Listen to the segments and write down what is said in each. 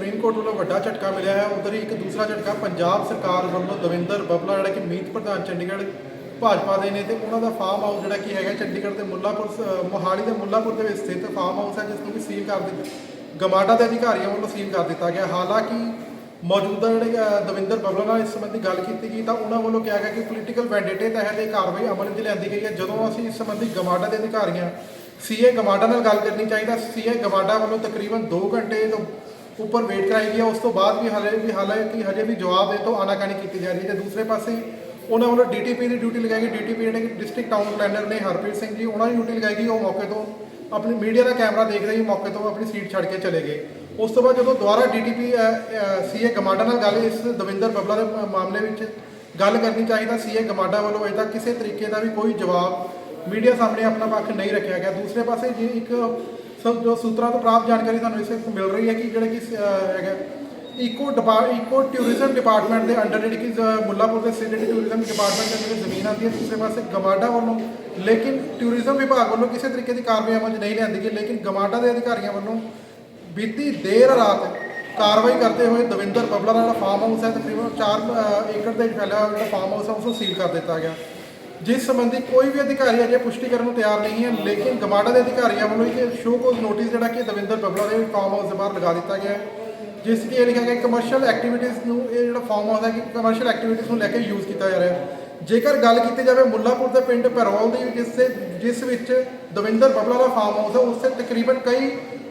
Supreme court ਵੱਲੋਂ ਵੱਡਾ ਝਟਕਾ ਮਿਲਿਆ ਹੈ। ਉਧਰ ਹੀ ਇੱਕ ਦੂਸਰਾ ਝਟਕਾ, ਪੰਜਾਬ ਸਰਕਾਰ ਵੱਲੋਂ ਦਵਿੰਦਰ ਬਬਲਾ, ਜਿਹੜਾ ਕਿ ਮੀਤ ਪ੍ਰਧਾਨ ਚੰਡੀਗੜ੍ਹ ਭਾਜਪਾ ਦੇ ਨੇ ਤੇ ਉਹਨਾਂ ਦਾ ਫਾਰਮ ਹਾਊਸ ਜਿਹੜਾ ਕਿ ਹੈਗਾ ਚੰਡੀਗੜ੍ਹ ਦੇ ਮੁੱਲਾਪੁਰ ਸ- ਮੋਹਾਲੀ ਦੇ ਮੁੱਲਾਪੁਰ ਦੇ ਵਿੱਚ ਸਥਿਤ ਫਾਰਮ ਹਾਊਸ ਹੈ, ਜਿਸ ਨੂੰ ਵੀ ਸੀਲ ਕਰ ਦਿੱਤਾ, ਗਮਾਡਾ ਦੇ ਅਧਿਕਾਰੀਆਂ ਵੱਲੋਂ ਸੀਲ ਕਰ ਦਿੱਤਾ ਗਿਆ। ਹਾਲਾਂਕਿ ਮੌਜੂਦਾ ਜਿਹੜੇ ਦਵਿੰਦਰ ਬਬਲਾ ਨਾਲ ਇਸ ਸੰਬੰਧੀ ਗੱਲ ਕੀਤੀ ਗਈ ਤਾਂ ਉਹਨਾਂ ਵੱਲੋਂ ਕਿਹਾ ਗਿਆ ਕਿ ਪੋਲੀਟੀਕਲ ਵੈਂਡੇਟੇ ਤਹਿਤ ਇਹ ਕਾਰਵਾਈ ਅਮਲ ਵਿੱਚ ਲਿਆਂਦੀ ਗਈ ਹੈ। ਜਦੋਂ ਅਸੀਂ ਇਸ ਸੰਬੰਧੀ ਗਮਾਡਾ ਦੇ ਅਧਿਕਾਰੀਆਂ ਸੀਏ ਗਮਾਡਾ ਨਾਲ ਗੱਲ ਕਰਨੀ ਚਾਹੀਦਾ ਸੀਏ ਗਮਾਡਾ ਵੱਲੋਂ ਤਕਰੀਬਨ 2 ਘੰਟੇ ਤੋਂ ਉੱਪਰ ਵੇਟ ਕਰਾਈ ਗਈ ਹੈ ਉਸ ਤੋਂ ਬਾਅਦ ਵੀ ਹਾਲੇ ਵੀ ਹਾਲਾਂਕਿ ਹਜੇ ਵੀ ਜਵਾਬ ਦੇ ਤੋਂ ਆਨਾਕਾਨੀ ਕੀਤੀ ਜਾ ਰਹੀ ਹੈ। ਤੇ ਦੂਸਰੇ ਪਾਸੇ ਉਹਨਾਂ ਵੱਲੋਂ ਡੀਟੀਪੀ ਦੀ ਡਿਊਟੀ ਲਗਾਈ ਗਈ। ਡੀਟੀਪੀ ਜਿਹੜੇ ਡਿਸਟ੍ਰਿਕਟ ਟਾਊਨ ਪਲੈਨਰ ਨੇ ਹਰਪ੍ਰੀਤ ਸਿੰਘ ਜੀ, ਉਹਨਾਂ ਦੀ ਡਿਊਟੀ ਲਗਾਈ ਗਈ। ਉਹ ਮੌਕੇ ਤੋਂ ਆਪਣੀ ਮੀਡੀਆ ਦਾ ਕੈਮਰਾ ਦੇਖਦੇ ਹੀ ਮੌਕੇ ਤੋਂ ਆਪਣੀ ਸੀਟ ਛੱਡ ਕੇ ਚਲੇ ਗਏ। ਉਸ ਤੋਂ ਬਾਅਦ ਜਦੋਂ ਦੁਬਾਰਾ ਡੀਟੀਪੀ ਸੀਏ ਗਮਾਡਾ ਨਾਲ ਗੱਲ ਇਸ ਦਵਿੰਦਰ ਬੱਬਲਾ ਦੇ ਮਾਮਲੇ ਵਿੱਚ ਗੱਲ ਕਰਨੀ ਚਾਹੀਦਾ ਸੀਏ ਗਮਾਡਾ ਵੱਲੋਂ ਅਜੇ ਤੱਕ ਕਿਸੇ ਤਰੀਕੇ ਦਾ ਵੀ ਕੋਈ ਜਵਾਬ ਮੀਡੀਆ ਸਾਹਮਣੇ ਆਪਣਾ ਪੱਖ ਨਹੀਂ ਰੱਖਿਆ ਗਿਆ। ਦੂਸਰੇ ਪਾਸੇ ਜੇ ਇੱਕ ਸੋ ਜੋ ਸੂਤਰਾਂ ਤੋਂ ਪ੍ਰਾਪਤ ਜਾਣਕਾਰੀ ਤੁਹਾਨੂੰ ਇਸੇ ਵਕਤ ਮਿਲ ਰਹੀ ਹੈ ਕਿ ਜਿਹੜੇ ਕਿ ਹੈਗਾ ਇਕੋ ਡਿਪਾ ਇਕੋ ਟੂਰਿਜ਼ਮ ਡਿਪਾਰਟਮੈਂਟ ਦੇ ਅੰਡਰ ਜਿਹੜੀ ਕਿ ਜ਼- ਮੁੱਲਾਪੁਰ ਦੇ ਸਿਟੀ ਟੂਰਿਜ਼ਮ ਡਿਪਾਰਟਮੈਂਟ ਦੇ ਅੰਦਰ ਜ਼ਮੀਨ ਆਉਂਦੀ ਹੈ ਦੂਸਰੇ ਪਾਸੇ ਗਮਾਡਾ ਵੱਲੋਂ, ਲੇਕਿਨ ਟੂਰਿਜ਼ਮ ਵਿਭਾਗ ਵੱਲੋਂ ਕਿਸੇ ਤਰੀਕੇ ਦੀ ਕਾਰਵਾਈ ਅਮਲ 'ਚ ਨਹੀਂ ਲਿਆਂਦੀ ਗਈ, ਲੇਕਿਨ ਗਮਾਡਾ ਦੇ ਅਧਿਕਾਰੀਆਂ ਵੱਲੋਂ ਬੀਤੀ ਦੇਰ ਰਾਤ ਕਾਰਵਾਈ ਕਰਦੇ ਹੋਏ ਦਵਿੰਦਰ ਬੱਬਲਾ ਵਾਲਾ ਫਾਰਮ ਹਾਊਸ ਹੈ, ਤਕਰੀਬਨ 4 ਏਕੜ ਦੇ ਵਿੱਚ ਫੈਲਿਆ ਹੋਇਆ ਜਿਹੜਾ ਫਾਰਮ ਹਾਊਸ ਹੈ ਉਸ ਨੂੰ ਸੀਲ ਕਰ ਦਿੱਤਾ ਗਿਆ। ਜਿਸ ਸੰਬੰਧੀ ਕੋਈ ਵੀ ਅਧਿਕਾਰੀ ਅਜੇ ਪੁਸ਼ਟੀ ਕਰਨ ਨੂੰ ਤਿਆਰ ਨਹੀਂ ਹੈ, ਲੇਕਿਨ ਗਮਾਡਾ ਦੇ ਅਧਿਕਾਰੀਆਂ ਵੱਲੋਂ ਇੱਕ ਸ਼ੋਕੋਜ਼ ਨੋਟਿਸ ਜਿਹੜਾ ਕਿ ਦਵਿੰਦਰ ਬੱਬਲਾ ਦੇ ਫਾਰਮ ਹਾਊਸ ਦੇ ਬਾਹਰ ਲਗਾ ਦਿੱਤਾ ਗਿਆ ਹੈ, ਜਿਸ ਦੀ ਇਹ ਲਿਖਿਆ ਗਿਆ ਕਮਰਸ਼ੀਅਲ ਐਕਟੀਵਿਟੀਜ਼ ਨੂੰ, ਇਹ ਜਿਹੜਾ ਫਾਰਮ ਹਾਊਸ ਹੈ ਕਿ ਕਮਰਸ਼ੀਅਲ ਐਕਟੀਵਿਟੀਜ਼ ਨੂੰ ਲੈ ਕੇ ਯੂਜ਼ ਕੀਤਾ ਜਾ ਰਿਹਾ ਹੈ। ਜੇਕਰ ਗੱਲ ਕੀਤੀ ਜਾਵੇ ਮੁੱਲਾਪੁਰ ਦੇ ਪਿੰਡ ਪੈਰੋਲ ਦੀ, ਜਿਸ ਜਿਸ ਵਿੱਚ ਦਵਿੰਦਰ ਬੱਬਲਾ ਦਾ ਫਾਰਮ ਹਾਊਸ ਹੈ, ਉਸ ਤੇ ਤਕਰੀਬਨ ਕਈ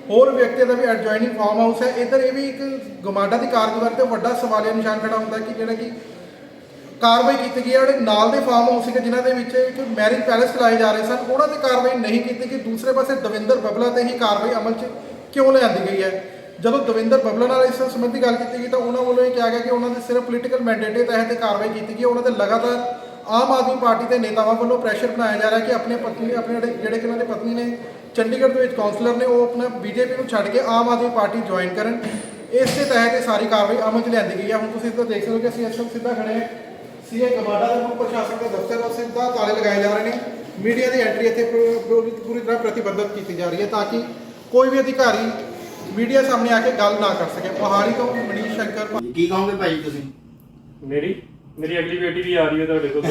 ਹੋਰ ਵਿਅਕਤੀਆਂ ਦਾ ਵੀ ਐਡਜੋਇਨਿੰਗ ਫਾਰਮ ਹਾਊਸ ਹੈ। ਇਧਰ ਇਹ ਵੀ ਇੱਕ ਗਮਾਡਾ ਦੀ ਕਾਰਗੁਜ਼ਾਰੀ ਤੇ ਵੱਡਾ ਸਵਾਲੀਆ ਨਿਸ਼ਾਨ ਖੜਾ ਹੁੰਦਾ ਕਿ ਜਿਹੜਾ ਕਿ ਕਾਰਵਾਈ ਕੀਤੀ ਗਈ ਹੈ। ਜਿਹੜੇ ਨਾਲ ਦੇ ਫਾਰਮ ਹਾਊਸ ਸੀਗੇ, ਜਿਨ੍ਹਾਂ ਦੇ ਵਿੱਚ ਇੱਕ ਮੈਰਿਜ ਪੈਲੇਸ ਚਲਾਏ ਜਾ ਰਹੇ ਸਨ, ਉਹਨਾਂ ਤੇ ਕਾਰਵਾਈ ਨਹੀਂ ਕੀਤੀ ਗਈ। ਦੂਸਰੇ ਪਾਸੇ ਦਵਿੰਦਰ ਬਬਲਾ ਤੇ ਹੀ ਕਾਰਵਾਈ ਅਮਲ 'ਚ ਕਿਉਂ ਲਿਆਂਦੀ ਗਈ ਹੈ? ਜਦੋਂ ਦਵਿੰਦਰ ਬਬਲਾ ਨਾਲ ਇਸ ਸੰਬੰਧੀ ਗੱਲ ਕੀਤੀ ਗਈ, ਤਾਂ ਉਹਨਾਂ ਵੱਲੋਂ ਇਹ ਕਿਹਾ ਗਿਆ ਕਿ ਉਹਨਾਂ ਦੇ ਸਿਰਫ ਪੋਲੀਟੀਕਲ ਮੈਂਡੇਟ ਦੇ ਤਹਿਤ ਇਹ ਕਾਰਵਾਈ ਕੀਤੀ ਗਈ। ਉਹਨਾਂ ਤੇ ਲਗਾਤਾਰ ਆਮ ਆਦਮੀ ਪਾਰਟੀ ਦੇ ਨੇਤਾਵਾਂ ਵੱਲੋਂ ਪ੍ਰੈਸ਼ਰ ਬਣਾਇਆ ਜਾ ਰਿਹਾ ਕਿ ਆਪਣੇ ਪਤਨੀ, ਆਪਣੇ ਜਿਹੜੇ ਕਿ ਉਹਨਾਂ ਦੇ ਪਤਨੀ ਨੇ, ਚੰਡੀਗੜ੍ਹ ਦੇ ਵਿੱਚ ਕਾਉਂਸਲਰ ਨੇ, ਉਹ ਆਪਣਾ ਬੀਜੇਪੀ ਨੂੰ ਛੱਡ ਕੇ ਆਮ ਆਦਮੀ ਪਾਰਟੀ ਜੁਆਇਨ ਕਰਨ। ਇਸ ਦੇ ਤਹਿਤ ਇਹ ਸਾਰੀ ਕਾਰਵਾਈ ਅਮਲ 'ਚ ਲਿਆਂਦੀ ਗਈ ਹੈ। ਹੁਣ ਤੁਸੀਂ ਇੱਧਰ ਦੇਖ ਸਕਦੇ ਹੋ ਕਿ ਅਸੀਂ ਇਸ ਵਕਤ ਸਿੱਧਾ ਖੜੇ ਹਾਂ। ਸੀਏ ਗਮਾਡਾ ਦੇ ਮੁੱਖ ਪ੍ਰਸ਼ਾਸਨ ਦੇ ਦਫ਼ਤਰ ਉਹ ਸਿੱਧਾ ਤਾਲੇ ਲਗਾਏ ਜਾ ਰਹੇ ਨੇ। ਮੀਡੀਆ ਦੀ ਐਂਟਰੀ ਇੱਥੇ ਪੂਰੀ ਪੂਰੀ ਤਰ੍ਹਾਂ ਪ੍ਰਤੀਬੰਧਿਤ ਕੀਤੀ ਜਾ ਰਹੀ ਹੈ ਤਾਂ ਕਿ ਕੋਈ ਵੀ ਅਧਿਕਾਰੀ ਮੀਡੀਆ ਸਾਹਮਣੇ ਆ ਕੇ ਗੱਲ ਨਾ ਕਰ ਸਕੇ। ਮੋਹਾਲੀ ਤੋਂ ਮਨੀਸ਼ ਸ਼ੰਕਰ ਕੀ ਕਹੋਗੇ ਭਾਈ ਤੁਸੀਂ? ਮੇਰੀ? ਮੇਰੀ ਅਗਲੀ ਬੇਟੀ ਵੀ ਆ ਰਹੀ ਹੈ ਤੁਹਾਡੇ ਕੋਲ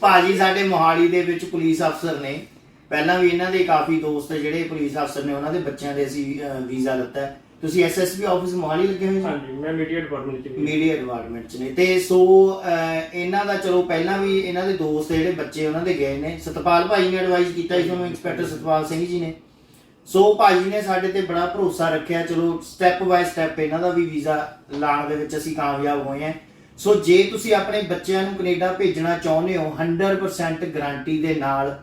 ਭਾਜੀ ਸਾਡੇ ਮੋਹਾਲੀ ਦੇ ਵਿੱਚ ਪੁਲਿਸ ਅਫਸਰ ਨੇ ਪਹਿਲਾਂ ਵੀ ਇਹਨਾਂ ਦੇ ਕਾਫੀ ਦੋਸਤ ਜਿਹੜੇ ਪੁਲਿਸ ਅਫਸਰ ਨੇ ਉਹਨਾਂ ਦੇ ਬੱਚਿਆਂ ਦੇ ਅਸੀਂ ਅਹ, ਵੀਜ਼ਾ ਲਿੱਤਾ ਹੈ। ਤੁਸੀਂ ਐਸਐਸਪੀ ਆਫਿਸ ਮੋਹਾਲੀ ਲੱਗੇ ਹੋਏ ਜੀ? ਹਾਂਜੀ ਮੈਂ ਮੀਡੀਆ ਡਿਪਾਰਟਮੈਂਟ ਚ ਵੀ। ਮੀਡੀਆ ਡਿਪਾਰਟਮੈਂਟ ਚ ਨੇ। ਤੇ ਸੋ ਅਹ, ਇਹਨਾਂ ਦਾ ਚਲੋ ਪਹਿਲਾਂ ਵੀ ਇਹਨਾਂ ਦੇ ਦੋਸਤ ਜਿਹੜੇ ਬੱਚੇ ਉਹਨਾਂ ਦੇ ਗਏ ਨੇ। ਸਤਪਾਲ ਭਾਈ ਨੇ ਐਡਵਾਈਸ ਕੀਤਾ ਸੀ ਤੁਹਾਨੂੰ ਇੰਸਪੈਕਟਰ ਸਤਪਾਲ ਸਿੰਘ ਜੀ ਨੇ। ਸੋ ਭਾਜੀ ਨੇ ਸਾਡੇ ਤੇ ਬੜਾ ਭਰੋਸਾ ਰੱਖਿਆ। ਚਲੋ ਸਟੈਪ ਬਾਏ ਸਟੈਪ ਇਹਨਾਂ ਦਾ ਵੀ ਵੀਜ਼ਾ ਲਾਣ ਦੇ ਵਿੱਚ ਅਸੀਂ ਕਾਮਯਾਬ ਹੋਏ ਹਾਂ। ਸੋ ਜੇ ਤੁਸੀਂ ਆਪਣੇ ਬੱਚਿਆਂ ਨੂੰ ਕੈਨੇਡਾ ਭੇਜਣਾ ਚਾਹੁੰਦੇ ਹੋ 100% ਗਾਰੰਟੀ ਦੇ ਨਾਲ